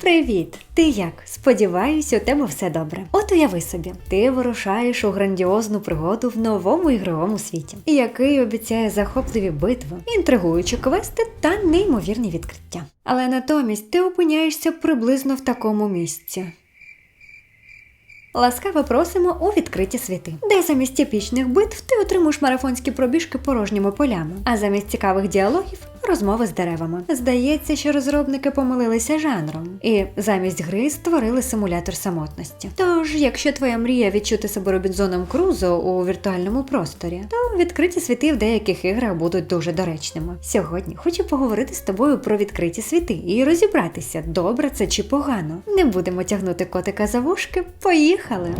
Привіт! Ти як? Сподіваюсь, у тебе все добре. От уяви собі, ти вирушаєш у грандіозну пригоду в новому ігровому світі, який обіцяє захопливі битви, інтригуючі квести та неймовірні відкриття. Але натомість ти опиняєшся приблизно в такому місці. Ласкаво просимо у відкриті світи, де замість епічних битв ти отримуєш марафонські пробіжки порожніми полями, а замість цікавих діалогів розмови з деревами. Здається, що розробники помилилися жанром і замість гри створили симулятор самотності. Тож, якщо твоя мрія відчути себе Робінзоном Крузо у віртуальному просторі, то відкриті світи в деяких іграх будуть дуже доречними. Сьогодні хочу поговорити з тобою про відкриті світи і розібратися, добре це чи погано. Не будемо тягнути котика за вушки. Поїхали!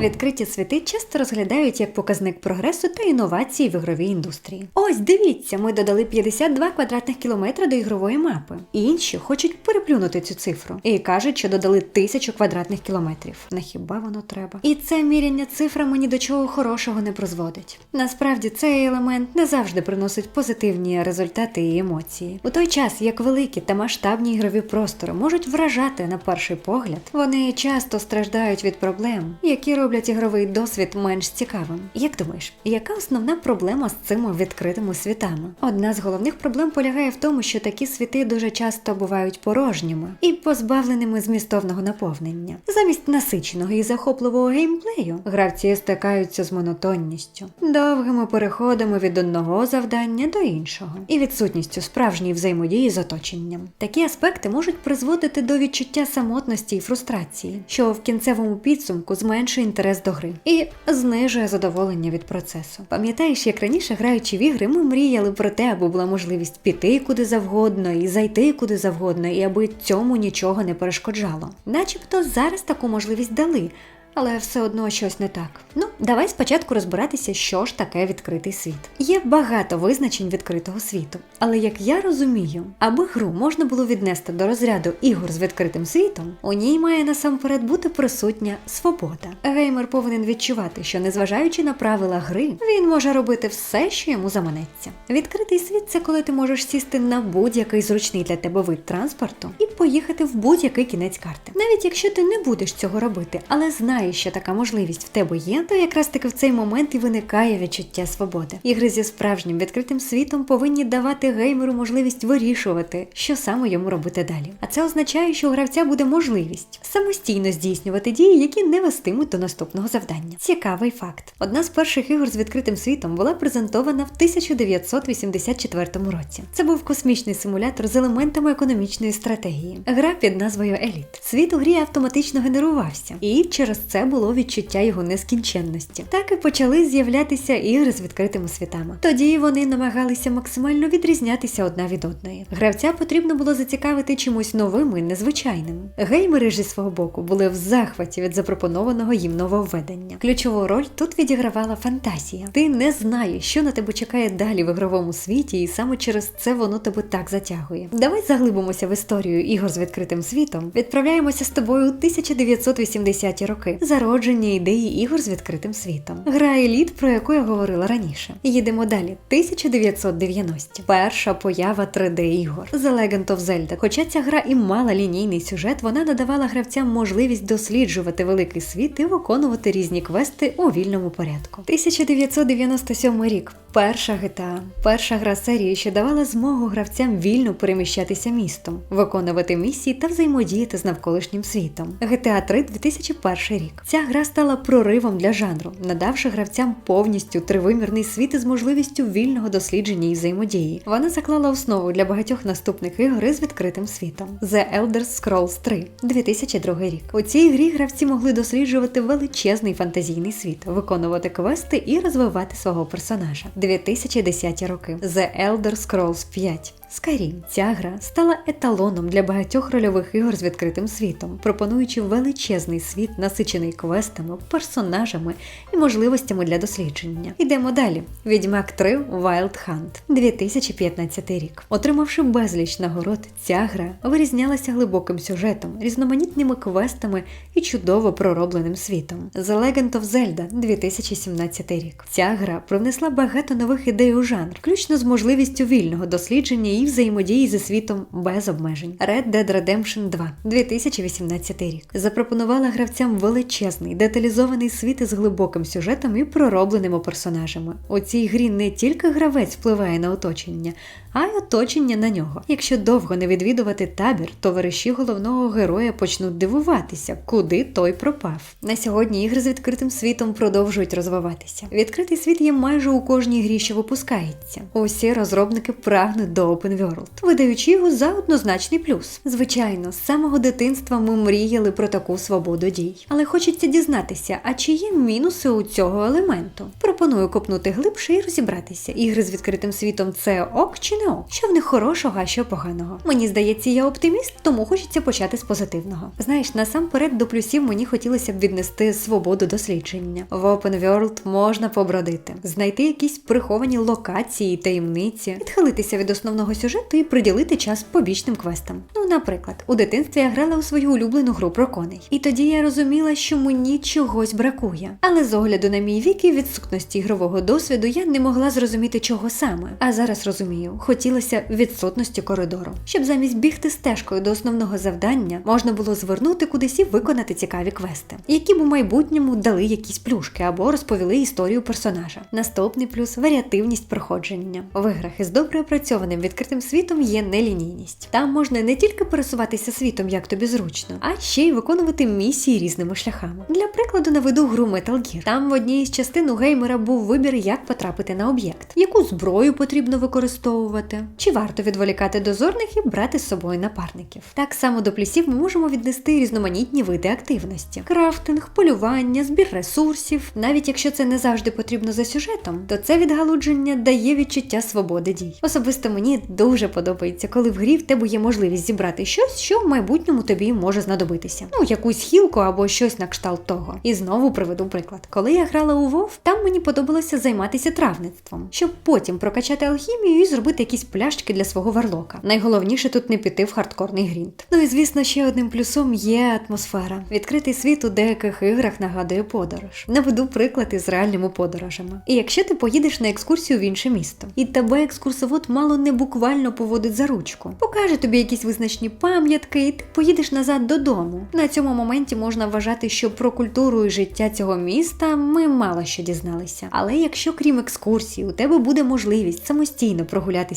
Відкриті світи часто розглядають як показник прогресу та інновацій в ігровій індустрії. Ось дивіться, ми додали 52 квадратних кілометри до ігрової мапи. Інші хочуть переплюнути цю цифру і кажуть, що додали тисячу квадратних кілометрів. На хіба воно треба? І це міряння цифрами ні до чого хорошого не призводить. Насправді цей елемент не завжди приносить позитивні результати і емоції. У той час, як великі та масштабні ігрові простори можуть вражати на перший погляд, вони часто страждають від проблем, які роблять ігровий досвід менш цікавим. Як думаєш, яка основна проблема з цими відкритими світами? Одна з головних проблем полягає в тому, що такі світи дуже часто бувають порожніми і позбавленими змістовного наповнення. Замість насиченого і захопливого геймплею гравці стикаються з монотонністю, довгими переходами від одного завдання до іншого і відсутністю справжньої взаємодії з оточенням. Такі аспекти можуть призводити до відчуття самотності і фрустрації, що в кінцевому підсумку зменшує інтерес до гри і знижує задоволення від процесу. Пам'ятаєш, як раніше граючи в ігри, ми мріяли про те, аби була можливість піти куди завгодно і зайти куди завгодно, і аби цьому нічого не перешкоджало. Начебто зараз таку можливість дали. Але все одно щось не так. Ну, давай спочатку розбиратися, що ж таке відкритий світ. Є багато визначень відкритого світу, але як я розумію, аби гру можна було віднести до розряду ігор з відкритим світом, у ній має насамперед бути присутня свобода. Геймер повинен відчувати, що незважаючи на правила гри, він може робити все, що йому заманеться. Відкритий світ це коли ти можеш сісти на будь-який зручний для тебе вид транспорту і поїхати в будь-який кінець карти. Навіть якщо ти не будеш цього робити, але знаєш, що така можливість в тебе є, то якраз таки в цей момент і виникає відчуття свободи. Ігри зі справжнім відкритим світом повинні давати геймеру можливість вирішувати, що саме йому робити далі. А це означає, що у гравця буде можливість самостійно здійснювати дії, які не вестимуть до наступного завдання. Цікавий факт: одна з перших ігор з відкритим світом була презентована в 1984 році. Це був космічний симулятор з елементами економічної стратегії. Гра під назвою Еліт. Світ у грі автоматично генерувався, і через це було відчуття його нескінченності. Так і почали з'являтися ігри з відкритими світами. Тоді вони намагалися максимально відрізнятися одна від одної. Гравця потрібно було зацікавити чимось новим і незвичайним. Геймери ж зі свого боку були в захваті від запропонованого їм нововведення. Ключову роль тут відігравала фантазія. Ти не знаєш, що на тебе чекає далі в ігровому світі, і саме через це воно тебе так затягує. Давай заглибимося в історію ігор з відкритим світом. Відправляємося з тобою у 1980-ті роки. Зародження ідеї ігор з відкритим світом. Гра еліт, про яку я говорила раніше. Їдемо далі. 1990. Перша поява 3D ігор The Legend of Zelda. Хоча ця гра і мала лінійний сюжет, вона надавала гравцям можливість досліджувати великий світ і виконувати різні квести у вільному порядку. 1997 рік. Перша GTA. перша гра серії, що давала змогу гравцям вільно переміщатися містом, виконувати місії та взаємодіяти з навколишнім світом. GTA 3 2001 рік. Ця гра стала проривом для жанру, надавши гравцям повністю тривимірний світ із можливістю вільного дослідження і взаємодії. Вона заклала основу для багатьох наступних ігор із відкритим світом. The Elder Scrolls 3 2002 рік. У цій грі гравці могли досліджувати величезний фантазійний світ, виконувати квести і розвивати свого персонажа. 2010 роки. The Elder Scrolls 5 Skyrim. Ця гра стала еталоном для багатьох рольових ігор з відкритим світом, пропонуючи величезний світ, насичений квестами, персонажами і можливостями для дослідження. Ідемо далі. Відьмак 3 Wild Hunt 2015 рік. Отримавши безліч нагород, ця гра вирізнялася глибоким сюжетом, різноманітними квестами і чудово проробленим світом. The Legend of Zelda 2017 рік. Ця гра привнесла багато нових ідей у жанр, включно з можливістю вільного дослідження і взаємодії зі світом без обмежень. Red Dead Redemption 2 2018 рік запропонувала гравцям величезний деталізований світ із глибоким сюжетом і проробленими персонажами. У цій грі не тільки гравець впливає на оточення, а й оточення на нього. Якщо довго не відвідувати табір, товариші головного героя почнуть дивуватися, куди той пропав. На сьогодні ігри з відкритим світом продовжують розвиватися. Відкритий світ є майже у кожній грі, що випускається. Усі розробники прагнуть до Open World, видаючи його за однозначний плюс. Звичайно, з самого дитинства ми мріяли про таку свободу дій. Але хочеться дізнатися, а чи є мінуси у цього елементу? Пропоную копнути глибше і розібратися. Ігри з відкритим світом це ок чи не? Що в них хорошого, а що поганого? Мені здається, я оптиміст, тому хочеться почати з позитивного. Знаєш, насамперед до плюсів мені хотілося б віднести свободу дослідження. В Open World можна побродити, знайти якісь приховані локації, таємниці, відхилитися від основного сюжету і приділити час побічним квестам. Ну, наприклад, у дитинстві я грала у свою улюблену гру про коней, і тоді я розуміла, що мені чогось бракує. Але з огляду на мій вік і відсутності ігрового досвіду я не могла зрозуміти, чого саме. А зараз розумію, хотілося відсутності коридору, щоб замість бігти стежкою до основного завдання можна було звернути кудись і виконати цікаві квести, які б у майбутньому дали якісь плюшки або розповіли історію персонажа. Наступний плюс варіативність проходження. В іграх із добре опрацьованим відкритим світом є нелінійність. Там можна не тільки пересуватися світом, як тобі зручно, а ще й виконувати місії різними шляхами. Для прикладу наведу гру Metal Gear. Там в одній із частин у геймера був вибір, як потрапити на об'єкт, яку зброю потрібно використовувати, чи варто відволікати дозорних і брати з собою напарників. Так само до плюсів ми можемо віднести різноманітні види активності: крафтинг, полювання, збір ресурсів. Навіть якщо це не завжди потрібно за сюжетом, то це відгалудження дає відчуття свободи дій. Особисто мені дуже подобається, коли в грі в тебе є можливість зібрати щось, що в майбутньому тобі може знадобитися. Ну, якусь хілку або щось на кшталт того. І знову приведу приклад. Коли я грала у WoW, там мені подобалося займатися травництвом, щоб потім прокачати алхімію і зробити якісь пляшки для свого варлока. Найголовніше тут не піти в хардкорний грінт. Ну і звісно, ще одним плюсом є атмосфера. Відкритий світ у деяких іграх нагадує подорож. Наведу приклад із реальними подорожами. І якщо ти поїдеш на екскурсію в інше місто, і тебе екскурсовод мало не буквально поводить за ручку, покаже тобі якісь визначні пам'ятки, і ти поїдеш назад додому. На цьому моменті можна вважати, що про культуру і життя цього міста ми мало що дізналися. Але якщо крім екскурсії, у тебе буде можливість самостійно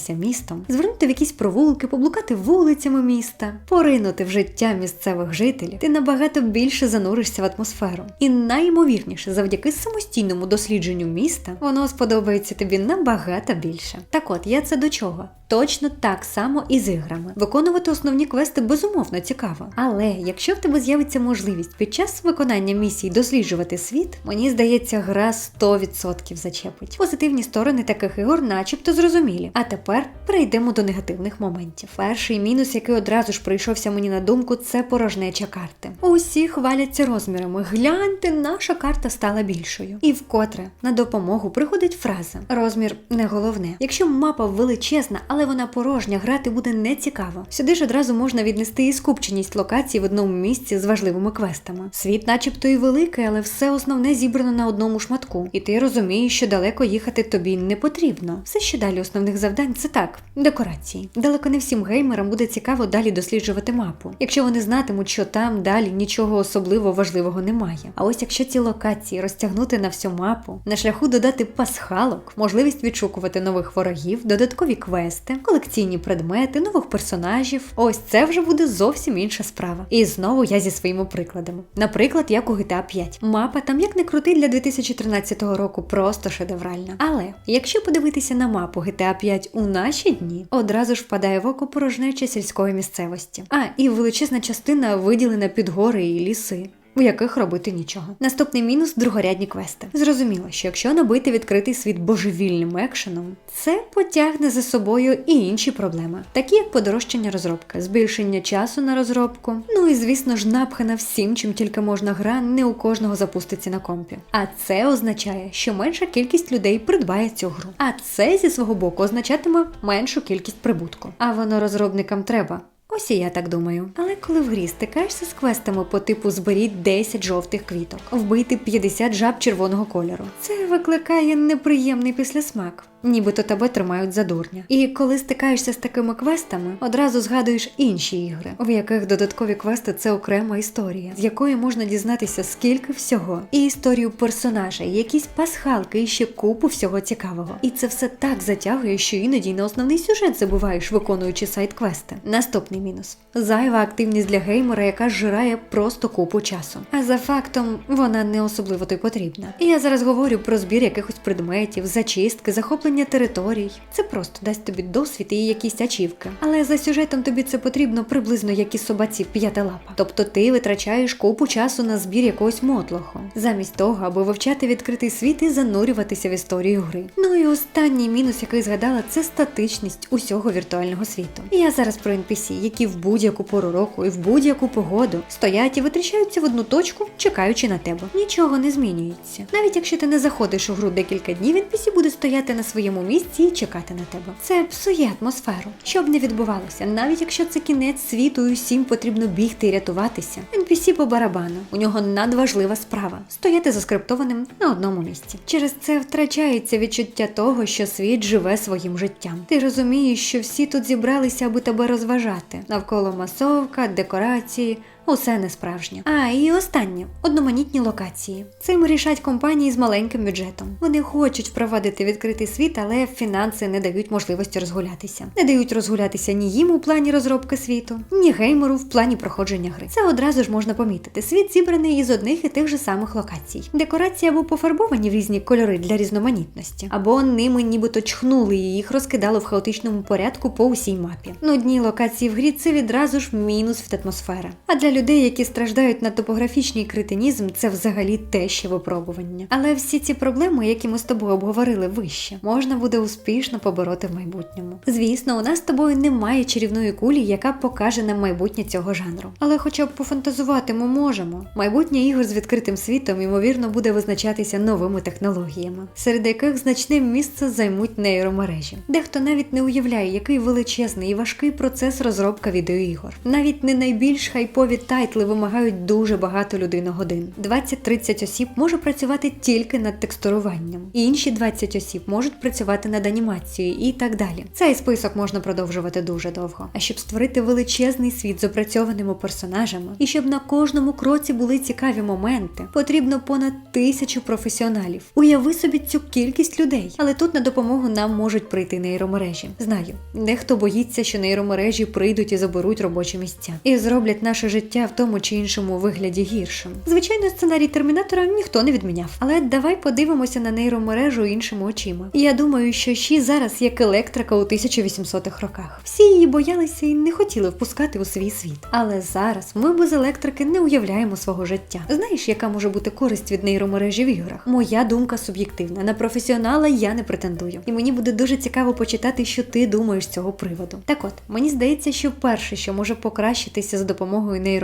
прогулятися містом, звернути в якісь провулки, поблукати вулицями міста, поринути в життя місцевих жителів, ти набагато більше зануришся в атмосферу. І найімовірніше, завдяки самостійному дослідженню міста, воно сподобається тобі набагато більше. Так от я це до чого? Точно так само і з іграми. Виконувати основні квести безумовно цікаво. Але якщо в тебе з'явиться можливість під час виконання місій досліджувати світ, мені здається, гра 100% зачепить. Позитивні сторони таких ігор, начебто, зрозумілі. А тепер перейдемо до негативних моментів. Перший мінус, який одразу ж прийшовся мені на думку, це порожнеча карти. Усі хваляться розмірами. Гляньте, наша карта стала більшою. І вкотре на допомогу приходить фраза: розмір не головне. Якщо мапа величезна, але вона порожня, грати буде нецікаво. Сюди ж одразу можна віднести і скупченість локацій в одному місці з важливими квестами. Світ, начебто, і великий, але все основне зібрано на одному шматку. І ти розумієш, що далеко їхати тобі не потрібно. Все, що далі основних завдань, це так, декорації. Далеко не всім геймерам буде цікаво далі досліджувати мапу, якщо вони знатимуть, що там далі нічого особливо важливого немає. А ось якщо ці локації розтягнути на всю мапу, на шляху додати пасхалок, можливість відшукувати нових ворогів, додаткові квести, колекційні предмети, нових персонажів, ось це вже буде зовсім інша справа. І знову я зі своїми прикладами. Наприклад, як у GTA 5. Мапа там як не крути для 2013 року, просто шедевральна. Але якщо подивитися на мапу GTA 5 у наші дні, одразу ж впадає в око порожнеча сільської місцевості. А і величезна частина виділена під гори і ліси. У яких робити нічого. Наступний мінус другорядні квести. Зрозуміло, що якщо набити відкритий світ божевільним екшеном, це потягне за собою і інші проблеми, такі як подорожчання розробки, збільшення часу на розробку. Ну і звісно ж, напхана всім, чим тільки можна гра, не у кожного запуститься на компі. А це означає, що менша кількість людей придбає цю гру. А це зі свого боку означатиме меншу кількість прибутку. А воно розробникам треба. Ось і я так думаю. Але коли в грі стикаєшся з квестами по типу зберіть 10 жовтих квіток, вбити 50 жаб червоного кольору, це викликає неприємний післясмак. Нібито тебе тримають за дурня. І коли стикаєшся з такими квестами, одразу згадуєш інші ігри, в яких додаткові квести це окрема історія, з якої можна дізнатися скільки всього, і історію персонажа, якісь пасхалки, і ще купу всього цікавого. І це все так затягує, що іноді на основний сюжет забуваєш, виконуючи сайт-квести. Наступний мінус: зайва активність для геймера, яка зжирає просто купу часу. А за фактом вона не особливо то й потрібна. І я зараз говорю про збір якихось предметів, зачистки, захоплення територій. Це просто дасть тобі досвід і якісь ачівки. Але за сюжетом тобі це потрібно приблизно як і собаці п'ятилапа. Тобто ти витрачаєш купу часу на збір якогось мотлоху, замість того, аби вивчати відкритий світ і занурюватися в історію гри. Ну і останній мінус, який згадала, це статичність усього віртуального світу. Я зараз про NPC, які в будь-яку пору року і в будь-яку погоду стоять і витрачаються в одну точку, чекаючи на тебе. Нічого не змінюється. Навіть якщо ти не заходиш у гру декілька днів, NPC буде стояти на своєму місці і чекати на тебе. Це псує атмосферу. Що б не відбувалося, навіть якщо це кінець світу і усім потрібно бігти і рятуватися. NPC по барабану. У нього надважлива справа стояти заскриптованим на одному місці. Через це втрачається відчуття того, що світ живе своїм життям. Ти розумієш, що всі тут зібралися, аби тебе розважати. Навколо масовка, декорації. Усе не справжнє. А і останнє одноманітні локації. Цим рішать компанії з маленьким бюджетом. Вони хочуть впровадити відкритий світ, але фінанси не дають можливості розгулятися. Не дають розгулятися ні їм у плані розробки світу, ні геймеру в плані проходження гри. Це одразу ж можна помітити. Світ зібраний із одних і тих же самих локацій. Декорації або пофарбовані в різні кольори для різноманітності, або ними нібито чхнули і їх розкидало в хаотичному порядку по усій мапі. Нудні локації в грі це відразу ж мінус від атмосфери. А для людей, які страждають на топографічний критинізм, це взагалі те ще випробування. Але всі ці проблеми, які ми з тобою обговорили вище, можна буде успішно побороти в майбутньому. Звісно, у нас з тобою немає чарівної кулі, яка покаже нам майбутнє цього жанру. Але хоча б пофантазувати ми можемо. Майбутнє ігор з відкритим світом, ймовірно, буде визначатися новими технологіями, серед яких значне місце займуть нейромережі. Дехто навіть не уявляє, який величезний і важкий процес розробка відеоігор. Навіть не найбільш хайпові тайтли вимагають дуже багато людиногодин. 20-30 осіб може працювати тільки над текстуруванням, і інші 20 осіб можуть працювати над анімацією і так далі. Цей список можна продовжувати дуже довго. А щоб створити величезний світ з опрацьованими персонажами, і щоб на кожному кроці були цікаві моменти, потрібно понад тисячу професіоналів. Уяви собі цю кількість людей, але тут на допомогу нам можуть прийти нейромережі. Знаю, дехто боїться, що нейромережі прийдуть і заберуть робочі місця і зроблять наше життя в тому чи іншому вигляді гіршим. Звичайно, сценарій термінатора ніхто не відміняв. Але давай подивимося на нейромережу іншими очима. Я думаю, що Ші зараз як електрика у 1800-х роках. Всі її боялися і не хотіли впускати у свій світ. Але зараз ми без електрики не уявляємо свого життя. Знаєш, яка може бути користь від нейромережі в іграх? Моя думка суб'єктивна. На професіонала я не претендую. І мені буде дуже цікаво почитати, що ти думаєш з цього приводу. Так от, мені здається, що перше, що може покращитися за допомогою нейромережі,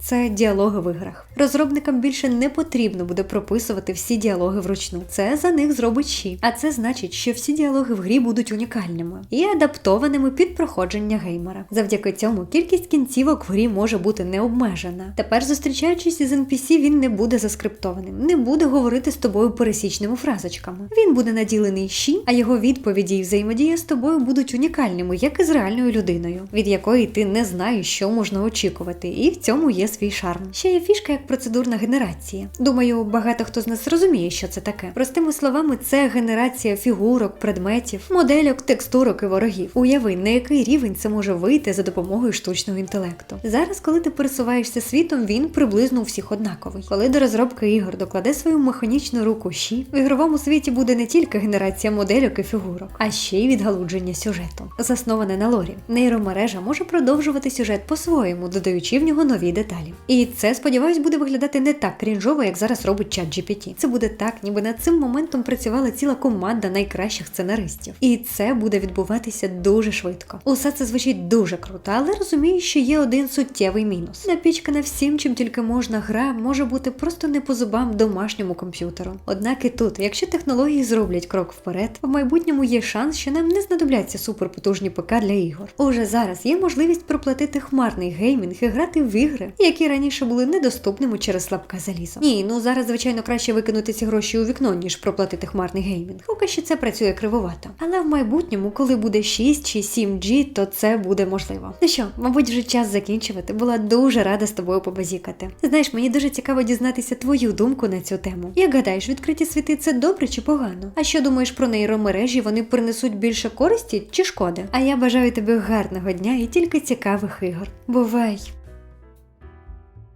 це діалоги в іграх. Розробникам більше не потрібно буде прописувати всі діалоги вручну. Це за них зробить Ші. А це значить, що всі діалоги в грі будуть унікальними і адаптованими під проходження геймера. Завдяки цьому кількість кінцівок в грі може бути не обмежена. Тепер, зустрічаючись із NPC, він не буде заскриптованим, не буде говорити з тобою пересічними фразочками. Він буде наділений Ші, а його відповіді і взаємодія з тобою будуть унікальними, як і з реальною людиною, від якої ти не знаєш, що можна очікувати, і в цьому є свій шарм. Ще є фішка як процедурна генерація. Думаю, багато хто з нас розуміє, що це таке. Простими словами, це генерація фігурок, предметів, модельок, текстурок і ворогів. Уяви, на який рівень це може вийти за допомогою штучного інтелекту. Зараз, коли ти пересуваєшся світом, він приблизно у всіх однаковий. Коли до розробки ігор докладе свою механічну руку Ші, в ігровому світі буде не тільки генерація модельок і фігурок, а ще й відгалудження сюжету, засноване на лорі. Нейромережа може продовжувати сюжет по-своєму, додаючи в нього нього нові деталі. І це, сподіваюсь, буде виглядати не так крінжово, як зараз робить чат GPT. Це буде так, ніби над цим моментом працювала ціла команда найкращих сценаристів. І це буде відбуватися дуже швидко. Усе це звучить дуже круто, але розумію, що є один суттєвий мінус. Напічкана всім, чим тільки можна, гра може бути просто не по зубам домашньому комп'ютеру. Однак і тут, якщо технології зроблять крок вперед, в майбутньому є шанс, що нам не знадобляться суперпотужні ПК для ігор. Уже зараз є можливість проплатити хмарний геймінг і грати в ігри, які раніше були недоступними через слабке залізо. Ні, ну зараз звичайно краще викинути ці гроші у вікно, ніж проплатити хмарний геймінг. Поки що це працює кривовато. Але в майбутньому, коли буде 6 чи 7G, то це буде можливо. Ну що, мабуть, вже час закінчувати. Була дуже рада з тобою побазікати. Знаєш, мені дуже цікаво дізнатися твою думку на цю тему. Як гадаєш, відкриті світи це добре чи погано? А що думаєш про нейромережі? Вони принесуть більше користі чи шкоди? А я бажаю тобі гарного дня і тільки цікавих ігор. Бувай!